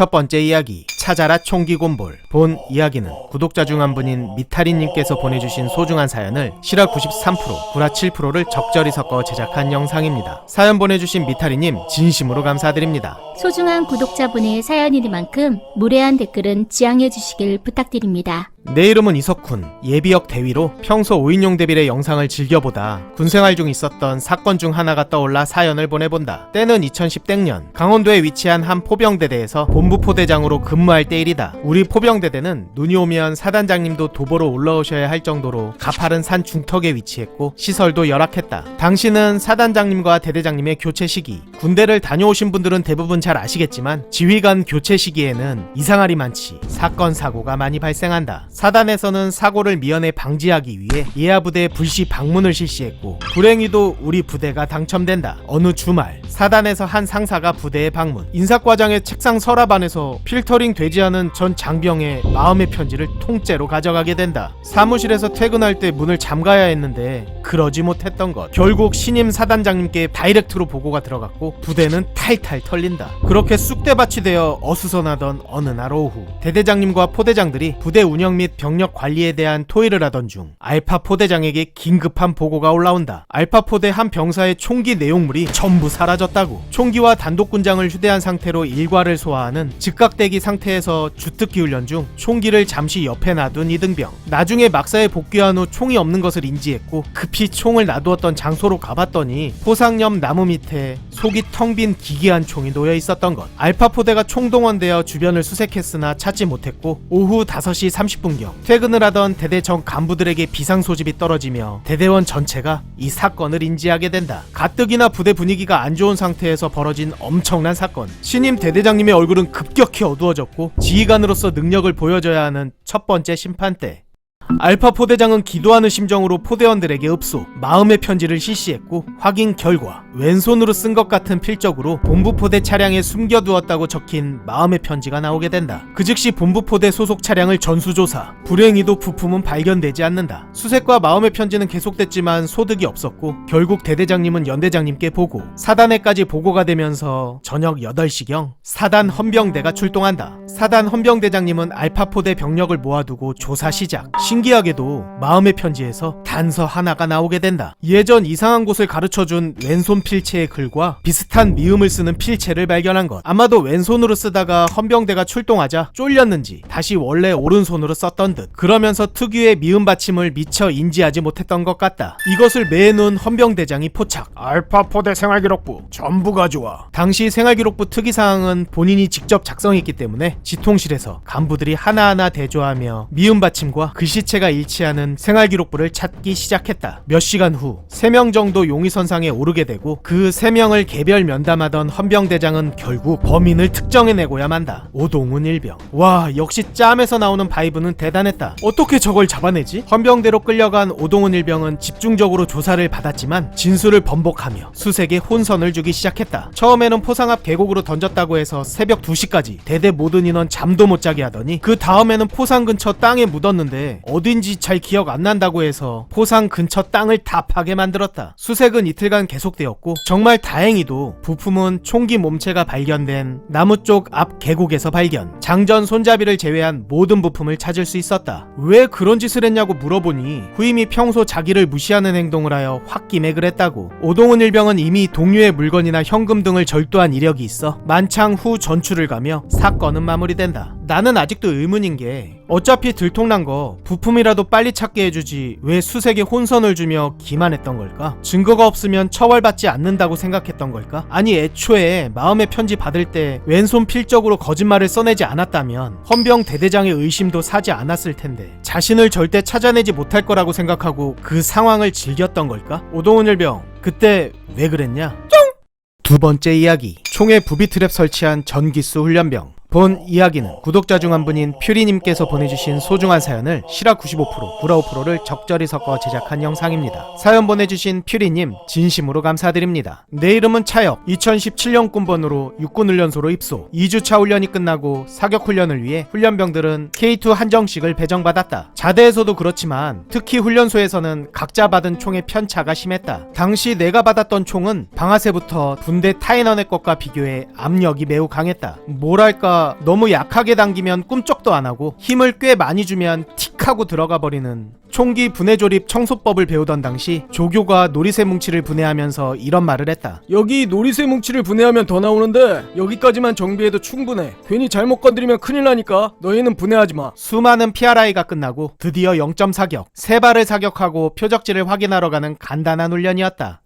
첫 번째 이야기 찾아라 총기 곤볼 본 이야기는 구독자 중 한 분인 미타리님께서 보내주신 소중한 사연을 실화 93% 구라 7%를 적절히 섞어 제작한 영상입니다. 사연 보내주신 미타리님 진심으로 감사드립니다. 소중한 구독자분의 사연이니만큼 무례한 댓글은 지양해 주시길 부탁드립니다. 내 이름은 이석훈. 예비역 대위로 평소 5인용 대비의 영상을 즐겨보다 군생활 중 있었던 사건 중 하나가 떠올라 사연을 보내본다. 때는 2010땡년. 강원도에 위치한 한 포병대대에서 본부 포대장으로 근무할 때일이다. 우리 포병대대는 눈이 오면 사단장님도 도보로 올라오셔야 할 정도로 가파른 산 중턱에 위치했고 시설도 열악했다. 당시는 사단장님과 대대장님의 교체 시기. 군대를 다녀오신 분들은 대부분 잘 아시겠지만 지휘관 교체 시기에는 이상할이 많지 사건 사고가 많이 발생한다 사단에서는 사고를 미연에 방지하기 위해 예하 부대에 불시 방문을 실시했고 불행히도 우리 부대가 당첨된다. 어느 주말 사단에서 한 상사가 부대에 방문 인사과장의 책상 서랍 안에서 필터링 되지 않은 전 장병의 마음의 편지를 통째로 가져가게 된다. 사무실에서 퇴근할 때 문을 잠가야 했는데 그러지 못했던 것. 결국 신임 사단장님께 다이렉트로 보고가 들어갔고 부대는 탈탈 털린다. 그렇게 쑥대밭이 되어 어수선하던 어느 날 오후 대대장님과 포대장들이 부대 운영 및 병력 관리에 대한 토의를 하던 중 알파 포대장에게 긴급한 보고가 올라온다. 알파 포대 한 병사의 총기 내용물이 전부 사라졌다고. 총기와 단독군장을 휴대한 상태로 일과를 소화하는 즉각대기 상태에서 주특기 훈련 중 총기를 잠시 옆에 놔둔 이등병. 나중에 막사에 복귀한 후 총이 없는 것을 인지했고 급히 총을 놔두었던 장소로 가봤더니 포상 옆 나무 밑에 속이 텅 빈 기괴한 총이 놓여 있었던 것. 알파 포대가 총동원되어 주변을 수색했으나 찾지 못했고 오후 5시 30분 경 퇴근을 하던 대대 정 간부들에게 비상 소집이 떨어지며 대대원 전체가 이 사건을 인지하게 된다. 가뜩이나 부대 분위기가 안 좋은 상태에서 벌어진 엄청난 사건. 신임 대대장님의 얼굴은 급격히 어두워졌고 지휘관으로서 능력을 보여줘야 하는 첫 번째 심판대. 알파 포대장은 기도하는 심정으로 포대원들에게 읍소 마음의 편지를 실시했고 확인 결과 왼손으로 쓴 것 같은 필적으로 본부 포대 차량에 숨겨두었다고 적힌 마음의 편지가 나오게 된다. 그 즉시 본부 포대 소속 차량을 전수조사. 불행히도 부품은 발견되지 않는다. 수색과 마음의 편지는 계속됐지만 소득이 없었고 결국 대대장님은 연대장님께 보고 사단에까지 보고가 되면서 저녁 8시경 사단 헌병대가 출동한다. 사단 헌병대장님은 알파 포대 병력을 모아두고 조사 시작. 신 기하게도 마음의 편지에서 단서 하나가 나오게 된다. 예전 이상한 곳을 가르쳐준 왼손 필체의 글과 비슷한 미음을 쓰는 필체를 발견한 것. 아마도 왼손으로 쓰다가 헌병대가 출동하자 쫄렸는지 다시 원래 오른손으로 썼던 듯. 그러면서 특유의 미음 받침을 미처 인지하지 못했던 것 같다. 이것을 매놓은 헌병대장이 포착. 알파 포대 생활기록부 전부 가져와. 당시 생활기록부 특이사항은 본인이 직접 작성했기 때문에 지통실에서 간부들이 하나하나 대조하며 미음 받침과 글씨 체가 일치하는 생활기록부를 찾기 시작했다. 몇 시간 후 3명 정도 용의선상에 오르게 되고 그 3명을 개별 면담하던 헌병대장은 결국 범인을 특정해내고야 만다. 오동훈 일병. 와 역시 짬에서 나오는 바이브는 대단했다. 어떻게 저걸 잡아내지? 헌병대로 끌려간 오동훈 일병은 집중적으로 조사를 받았지만 진술을 번복하며 수색에 혼선을 주기 시작했다. 처음에는 포상 앞 계곡으로 던졌다고 해서 새벽 2시까지 대대 모든 인원 잠도 못 자게 하더니 그 다음에는 포상 근처 땅에 묻었는데 어 딘지 잘 기억 안 난다고 해서 포상 근처 땅을 다 파게 만들었다. 수색은 이틀간 계속되었고 정말 다행히도 부품은 총기 몸체가 발견된 나무 쪽 앞 계곡에서 발견. 장전 손잡이를 제외한 모든 부품을 찾을 수 있었다. 왜 그런 짓을 했냐고 물어보니 후임이 평소 자기를 무시하는 행동을 하여 홧김에 그랬다고. 오동훈 일병은 이미 동료의 물건이나 현금 등을 절도한 이력이 있어 만창 후 전출을 가며 사건은 마무리된다. 나는 아직도 의문인 게 어차피 들통난 거 부품 이라도 빨리 찾게 해주지 왜 수색에 혼선을 주며 기만했던 걸까? 증거가 없으면 처벌받지 않는다고 생각했던 걸까? 아니 애초에 마음의 편지 받을 때 왼손 필적으로 거짓말을 써내지 않았다면 헌병 대대장의 의심도 사지 않았을 텐데 자신을 절대 찾아내지 못할 거라고 생각하고 그 상황을 즐겼던 걸까? 오동훈 일병 그때 왜 그랬냐? 두 번째 이야기 총에 부비 트랩 설치한 전기수 훈련병 본 이야기는 구독자 중 한 분인 퓨리님께서 보내주신 소중한 사연을 실화 95% 구라 5%를 적절히 섞어 제작한 영상입니다. 사연 보내주신 퓨리님 진심으로 감사드립니다. 내 이름은 차혁 2017년 군번으로 육군훈련소로 입소 2주차 훈련이 끝나고 사격 훈련을 위해 훈련병들은 K2 한정식을 배정받았다. 자대에서도 그렇지만 특히 훈련소에서는 각자 받은 총의 편차가 심했다. 당시 내가 받았던 총은 방아쇠부터 군대 타인원의 것과 비교해 압력이 매우 강했다. 뭐랄까 너무 약하게 당기면 꿈쩍도 안 하고 힘을 꽤 많이 주면 틱 하고 들어가 버리는 총기 분해 조립 청소법을 배우던 당시 조교가 놀이새 뭉치를 분해하면서 이런 말을 했다. 여기 놀이새 뭉치를 분해하면 더 나오는데 여기까지만 정비해도 충분해. 괜히 잘못 건드리면 큰일 나니까 너희는 분해하지 마. 수많은 PRI가 끝나고 드디어 0점 사격, 세 발을 사격하고 표적지를 확인하러 가는 간단한 훈련이었다.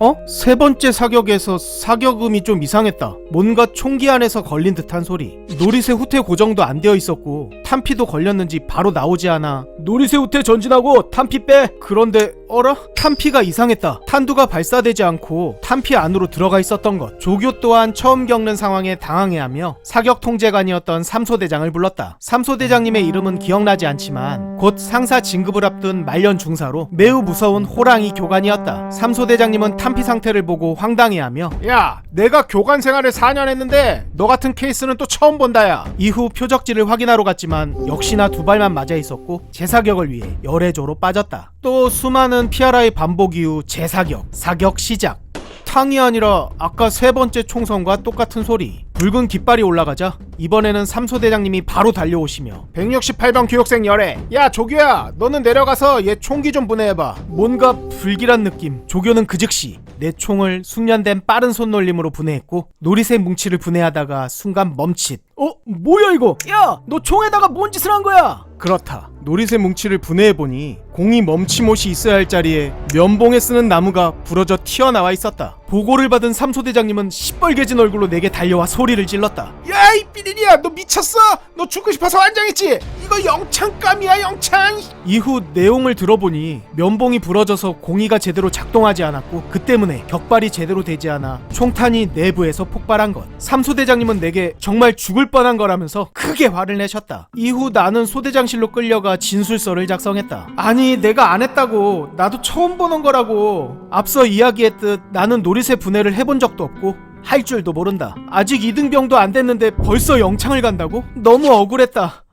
어? 세 번째 사격에서 사격음이 좀 이상했다. 뭔가 총기 안에서 걸린 듯한 소리. 놀이새 후퇴 고정도 안 되어 있었고 탄피도 걸렸는지 바로 나오지 않아. 놀이새 후퇴 전진하고 탄피 빼. 그런데 어라? 탄피가 이상했다. 탄두가 발사되지 않고 탄피 안으로 들어가 있었던 것. 조교 또한 처음 겪는 상황에 당황해하며 사격 통제관이었던 삼소대장을 불렀다. 삼소대장님의 이름은 기억나지 않지만 곧 상사 진급을 앞둔 말년 중사로 매우 무서운 호랑이 교관이었다. 삼소대장님은 탄피 상태를 보고 황당해하며 야, 내가 교관 생활을 4년 했는데 너 같은 케이스는 또 처음 본다야. 이후 표적지를 확인하러 갔지만 역시나 두 발만 맞아 있었고 재사격을 위해 열애조로 빠졌다. 또 수많은 PRI 반복 이후 재사격, 사격 시작. 탕이 아니라 아까 세 번째 총선과 똑같은 소리. 붉은 깃발이 올라가자 이번에는 삼소대장님이 바로 달려오시며 168번 교육생 열애 야 조교야 너는 내려가서 얘 총기 좀 분해해봐 뭔가 불길한 느낌 조교는 그 즉시 내 총을 숙련된 빠른 손놀림으로 분해했고 놀이새 뭉치를 분해하다가 순간 멈칫 어? 뭐야 이거? 야, 너 총에다가 뭔 짓을 한 거야? 그렇다. 놀이새 뭉치를 분해해보니 공이 멈칫못이 있어야 할 자리에 면봉에 쓰는 나무가 부러져 튀어나와 있었다. 보고를 받은 삼소대장님은 시뻘개진 얼굴로 내게 달려와 소리를 질렀다. 야, 이 삐리리야, 너 미쳤어? 너 죽고 싶어서 환장했지? 이거 영창감이야, 영창! 이후 내용을 들어보니 면봉이 부러져서 공이가 제대로 작동하지 않았고 그 때문에 격발이 제대로 되지 않아 총탄이 내부에서 폭발한 것. 삼소대장님은 내게 정말 죽을 뻔한 거라면서 크게 화를 내셨다. 이후 나는 소대장실로 끌려가 진술서를 작성했다. 아니 내가 안 했다고 나도 처음 보는 거라고. 앞서 이야기했듯 나는 놀이새 분해를 해본 적도 없고 할 줄도 모른다. 아직 이등병도 안 됐는데 벌써 영창을 간다고? 너무 억울했다.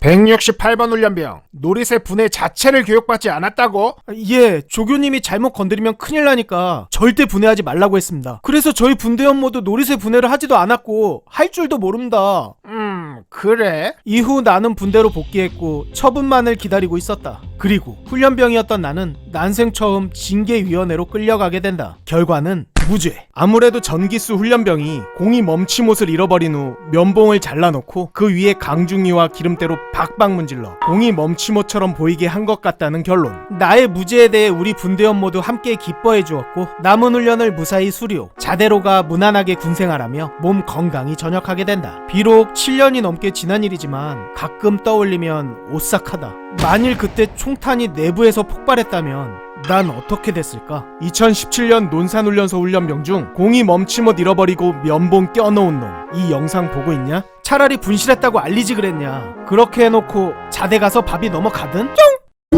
168번 훈련병 놀이새 분해 자체를 교육받지 않았다고? 예 조교님이 잘못 건드리면 큰일 나니까 절대 분해하지 말라고 했습니다 그래서 저희 분대원 모두 놀이새 분해를 하지도 않았고 할 줄도 모른다 음 그래? 이후 나는 분대로 복귀했고 처분만을 기다리고 있었다 그리고 훈련병이었던 나는 난생 처음 징계위원회로 끌려가게 된다 결과는 무죄. 아무래도 전기수 훈련병이 공이 멈칫못을 잃어버린 후 면봉을 잘라놓고 그 위에 강중이와 기름때로 박박 문질러 공이 멈칫못처럼 보이게 한 것 같다는 결론. 나의 무죄에 대해 우리 분대원 모두 함께 기뻐해 주었고 남은 훈련을 무사히 수료. 자대로가 무난하게 군생활하며 몸 건강히 전역하게 된다. 비록 7년이 넘게 지난 일이지만 가끔 떠올리면 오싹하다. 만일 그때 총탄이 내부에서 폭발했다면 난 어떻게 됐을까? 2017년 논산훈련소 훈련병 중 공이 멈칫못 잃어버리고 면봉 껴놓은 놈. 이 영상 보고 있냐? 차라리 분실했다고 알리지 그랬냐? 그렇게 해놓고 자대 가서 밥이 넘어가든?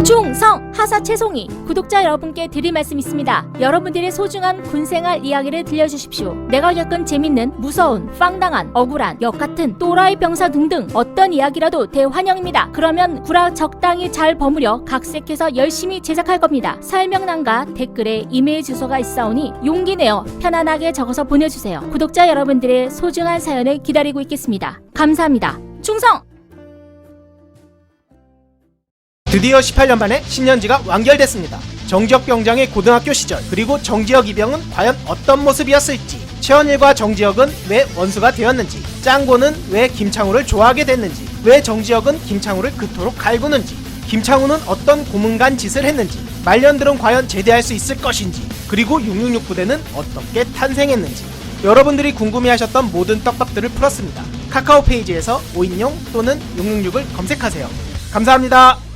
충성 하사 최송이 구독자 여러분께 드릴 말씀 있습니다. 여러분들의 소중한 군생활 이야기를 들려주십시오. 내가 겪은 재밌는 무서운 빵당한 억울한 역 같은 또라이 병사 등등 어떤 이야기라도 대환영입니다. 그러면 구라 적당히 잘 버무려 각색해서 열심히 제작할 겁니다. 설명란과 댓글에 이메일 주소가 있사오니 용기 내어 편안하게 적어서 보내주세요. 구독자 여러분들의 소중한 사연을 기다리고 있겠습니다. 감사합니다. 충성! 드디어 18년 만에 신년지가 완결됐습니다. 정지혁 병장의 고등학교 시절 그리고 정지혁 이병은 과연 어떤 모습이었을지 최원일과 정지혁은 왜 원수가 되었는지 짱고는 왜 김창우를 좋아하게 됐는지 왜 정지혁은 김창우를 그토록 갈구는지 김창우는 어떤 고문간 짓을 했는지 말년들은 과연 제대할 수 있을 것인지 그리고 666 부대는 어떻게 탄생했는지 여러분들이 궁금해하셨던 모든 떡밥들을 풀었습니다. 카카오 페이지에서 5인용 또는 666을 검색하세요. 감사합니다.